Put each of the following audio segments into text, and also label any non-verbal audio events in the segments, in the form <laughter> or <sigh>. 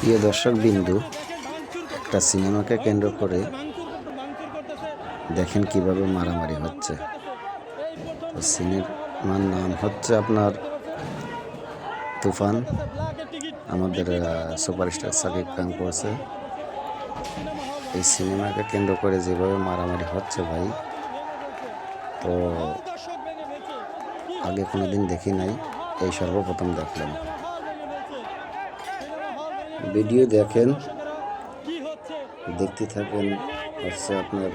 প্রিয় দর্শক বিন্দু, একটা সিনেমাকে কেন্দ্র করে দেখেন কীভাবে মারামারি হচ্ছে। সিনেমার নাম হচ্ছে আপনার তুফান। আমাদের সুপারস্টার সাকিব খান করছে। এই সিনেমাকে কেন্দ্র করে যেভাবে মারামারি হচ্ছে ভাই, তো আগে কোনোদিন দেখি নাই, এই সর্বপ্রথম দেখলাম। ভিডিও দেখেন দেখতে থাকেন হচ্ছে আপনার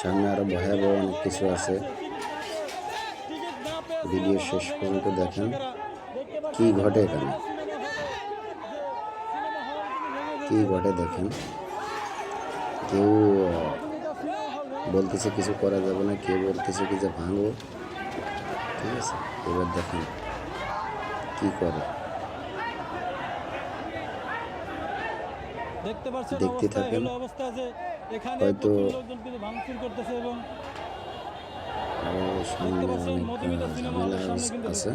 সামনে আরও ভয়াবহ অনেক কিছু আছে। ভিডিও শেষ পর্যন্ত দেখেন কি ঘটে এখানে? কি ঘটে দেখেন? কেউ বলতেছে কিছু করা যাবে না কেউ বলতেছে কি যে ভাঙবো। ঠিক আছে এবার দেখেন কি করে? দেখতে থাকেন। অবস্থা যে এখানে হয়তো- সামনে অনেক ঝামেলা আছে।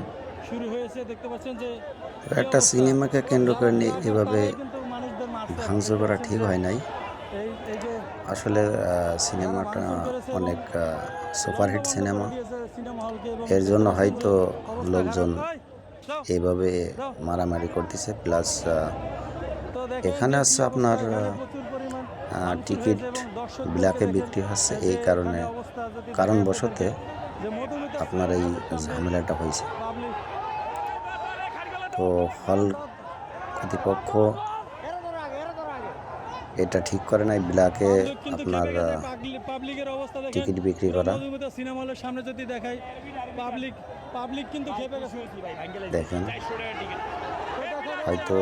একটা সিনেমাকে কেন্দ্র করে এভাবে ভাঙচুর করা ঠিক হয় নাই। আসলে সিনেমাটা অনেক সুপারহিট সিনেমা। এর জন্য হয়তো লোকজন। এইভাবে মারামারি করতেছে প্লাস এখানে আছে আপনার টিকিট ব্ল্যাকে বিক্রি হচ্ছে এই কারণে, কারণবশতে আপনার এই ঝামেলাটা হয়েছে। তো হল কর্তৃপক্ষ এটা ঠিক করে নাই, ব্ল্যাকে আপনার টিকিট বিক্রি করা। সিনেমা সামনে যদি দেখাই পাবলিক পাবলিক কিন্তু দেখেন, হয়তো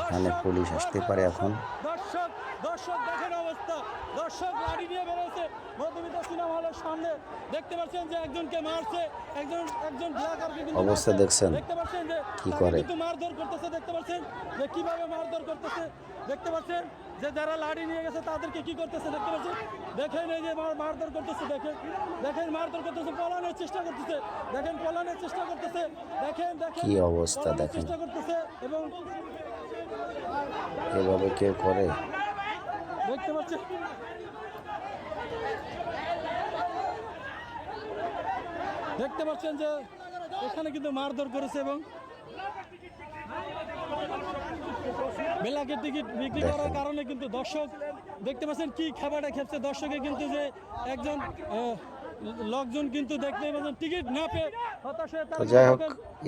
এখানে পুলিশ আসতে পারে এখন। দর্শক দর্শক দর্শক লাঠি নিয়ে বেরোচ্ছে। মধুমিতা সিনেমা হলের সামনে। দেখতে পাচ্ছেন যে একজনকে মারছে। একজন একজন অবস্থা। দেখছেন দেখতে পাচ্ছেন যে কি করে? কিন্তু মারধর করতেছে দেখতে পাচ্ছেন যে কীভাবে মারধর করতেছে। দেখতে পাচ্ছেন যে যারা লাঠি নিয়ে গেছে তাদেরকে কি করতেছে দেখতে পাচ্ছেন? দেখেন এই যে মার- মারধর করতেছে দেখেন। দেখেন মারধর করতেছে পলানোর চেষ্টা করতেছে। দেখেন পলানোর চেষ্টা করতেছে। দেখেন দেখেন কি অবস্থা দেখেন। চেষ্টা করতেছে এবং এভাবে কেউ করে? দেখতে পাচ্ছেন দেখতে পাচ্ছেন যে এখানে কিন্তু মারধর করেছে এবং বেলাকের টিকিট বিক্রি করার কারণে কিন্তু দর্শক দেখতে পাচ্ছেন কি খাবারটা খেপছে। দর্শকে কিন্তু যে একজন লোকজন কিন্তু দেখতে পাচ্ছেন। টিকিট না পেয়ে যাই হোক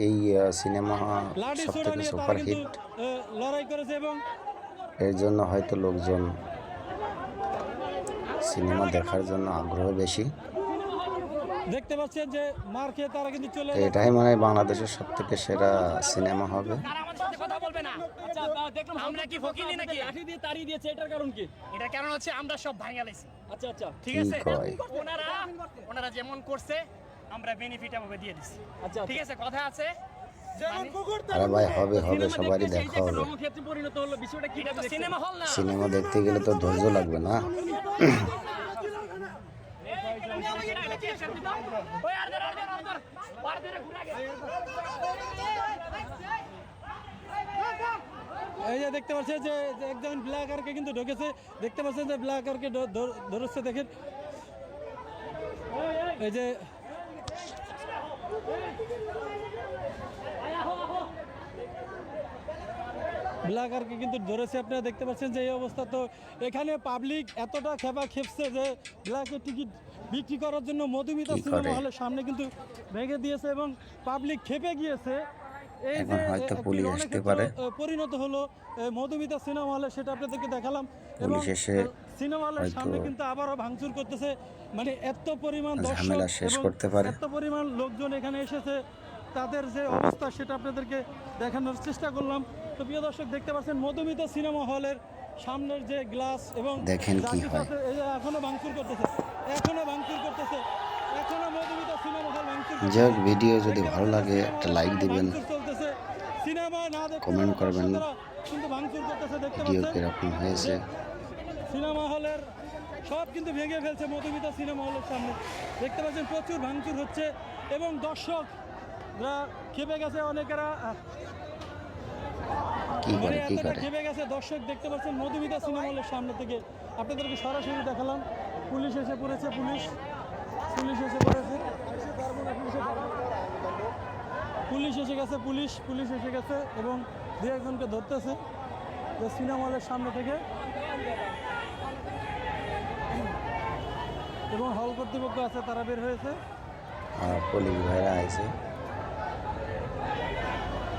এই সিনেমা লাঠি সব নিয়ে তারা সুপার কিন্তু হিট লড়াই করেছে এবং এর জন্য হয়তো লোকজন সিনেমা দেখার জন্য আগ্রহ বেশি। দেখতে পাচ্ছেন যে মার খেয়ে তারা কিন্তু চলে এটাই মানে বাংলাদেশের সব থেকে সেরা সিনেমা হবে। তারা আমার সাথে কথা বলবে না। আচ্ছা আমরা কি ফকিনি নাকি? লাঠি দিয়ে তাড়িয়ে দিয়েছে এটার কারণ কি? এটা কারণ হচ্ছে আমরা সব ভাঙা লাইছি আচ্ছা আচ্ছা। ঠিক আছে? ওনারা ওনারা যেমন করছে আমরা বেনিফিট দিয়ে দিছি। আচ্ছা ঠিক আছে কথা আছে? আরে ভাই হবে হবে সবারই দেখা হবে। <coughs> <coughs> <coughs> সিনেমা দেখতে গেলে তো ধৈর্য লাগবে না। এই যে দেখতে পাচ্ছেন যে একজন ব্ল্যাকারকে কিন্তু ঢুকেছে। দেখতে পাচ্ছেন যে ব্ল্যাকারকে ধরেছে, দেখেন। এই যে ব্ল্যাকারকে কিন্তু ধরেছে আপনারা দেখতে পাচ্ছেন যে এই অবস্থা তো এখানে পাবলিক এতটা খেপা খেপছে যে ব্ল্যাকের টিকিট বিক্রি করার জন্য মধুমিতা সিনেমা? হলের সামনে কিন্তু ভেঙে দিয়েছে এবং পাবলিক খেপে গিয়েছে এই যে হয়তো পুলিশ আসতে পারে। পরিণত হলো মধুমিতা সিনেমা হলে সেটা আপনাদেরকে দেখালাম এবং সিনেমা হলের সামনে কিন্তু আবারও ভাঙচুর করতেছে মানে এত পরিমাণ দর্শক শেষ এবং করতে পারে। এত পরিমাণ লোকজন এখানে এসেছে তাদের যে অবস্থা সেটা আপনাদেরকে দেখানোর চেষ্টা করলাম তো প্রিয় দর্শক দেখতে পাচ্ছেন মধুমিতা সিনেমা হলের সামনের যে গ্লাস এবং দেখেন কি হয়। এখনও ভাঙচুর করতেছে এখনও ভাঙচুর করতেছে এখনও মধুমিতা সিনেমা হল ভাঙচুর হোক ভিডিও যদি ভালো লাগে একটা লাইক দিবেন। সিনেমা না দেখতে কমেন্ট করবেন। কিন্তু ভাঙচুর করতেছে দেখতে ভিডিও পাচ্ছেন। কীরকম হয়েছে। সিনেমা হলের সব কিন্তু ভেঙে ফেলছে মধুমিতা সিনেমা হলের সামনে। দেখতে পাচ্ছেন প্রচুর ভাঙচুর হচ্ছে এবং দর্শক খেপে গেছে অনেকেরা। কি করে কি করে? খেপে গেছে দর্শক দেখতে পাচ্ছেন মধুমিতা সিনেমা হলের সামনে থেকে। আপনাদেরকে সরাসরি দেখালাম পুলিশ এসে পড়েছে পুলিশ। পুলিশ এসে পড়েছে। পুলিশ এসে গেছে পুলিশ পুলিশ এসে গেছে এবং দু একজনকে ধরতেছে যে সিনেমা হলের সামনে থেকে। এবং হল কর্তৃপক্ষ আছে তারা বের হয়েছে। আর পুলিশ ভাইরা আইছে।